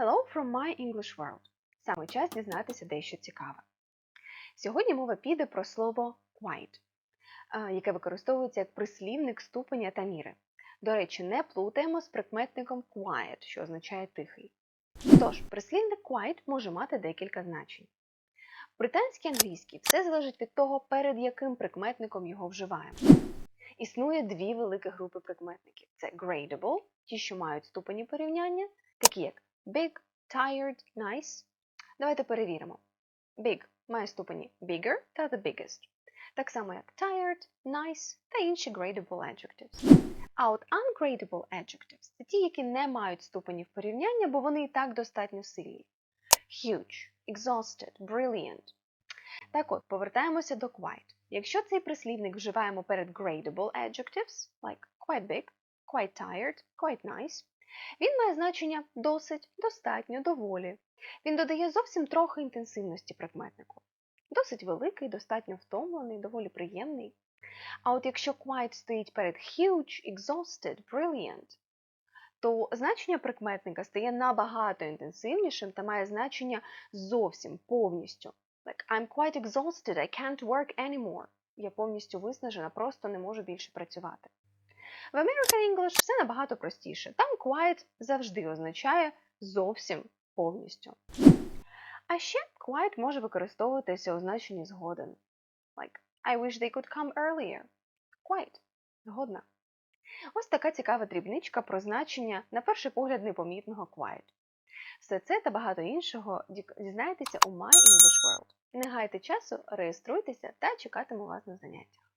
Hello from my English world. Саме час дізнатися дещо цікаве. Сьогодні мова піде про слово quiet, яке використовується як прислівник ступеня та міри. До речі, не плутаємо з прикметником quiet, що означає тихий. Тож, прислівник quiet може мати декілька значень. В британській англійській все залежить від того, перед яким прикметником його вживаємо. Існує дві великі групи прикметників: це gradable, ті, що мають ступені порівняння, такі як big, tired, nice. Давайте перевіримо. Big має ступені bigger та the biggest. Так само як tired, nice та інші gradable adjectives. А от ungradable adjectives це ті, які не мають ступенів порівняння, бо вони і так достатньо сильні. Huge, exhausted, brilliant. Так от, повертаємося до quite. Якщо цей прислівник вживаємо перед gradable adjectives, like quite big, quite tired, quite nice, він має значення досить, достатньо, доволі. Він додає зовсім трохи інтенсивності прикметнику. Досить великий, достатньо втомлений, доволі приємний. А от якщо quite стоїть перед huge, exhausted, brilliant, то значення прикметника стає набагато інтенсивнішим та має значення зовсім повністю. Like, I'm quite exhausted, I can't work anymore. Я повністю виснажена, просто не можу більше працювати. В American English все набагато простіше. Там quiet завжди означає зовсім повністю. А ще quiet може використовуватися у значенні згоден. Like, I wish they could come earlier. Quite. Згодна. Ось така цікава дрібничка про значення, на перший погляд, непомітного quiet. Все це та багато іншого дізнаєтеся у My English World. Не гайте часу, реєструйтеся та чекатиму вас на заняттях.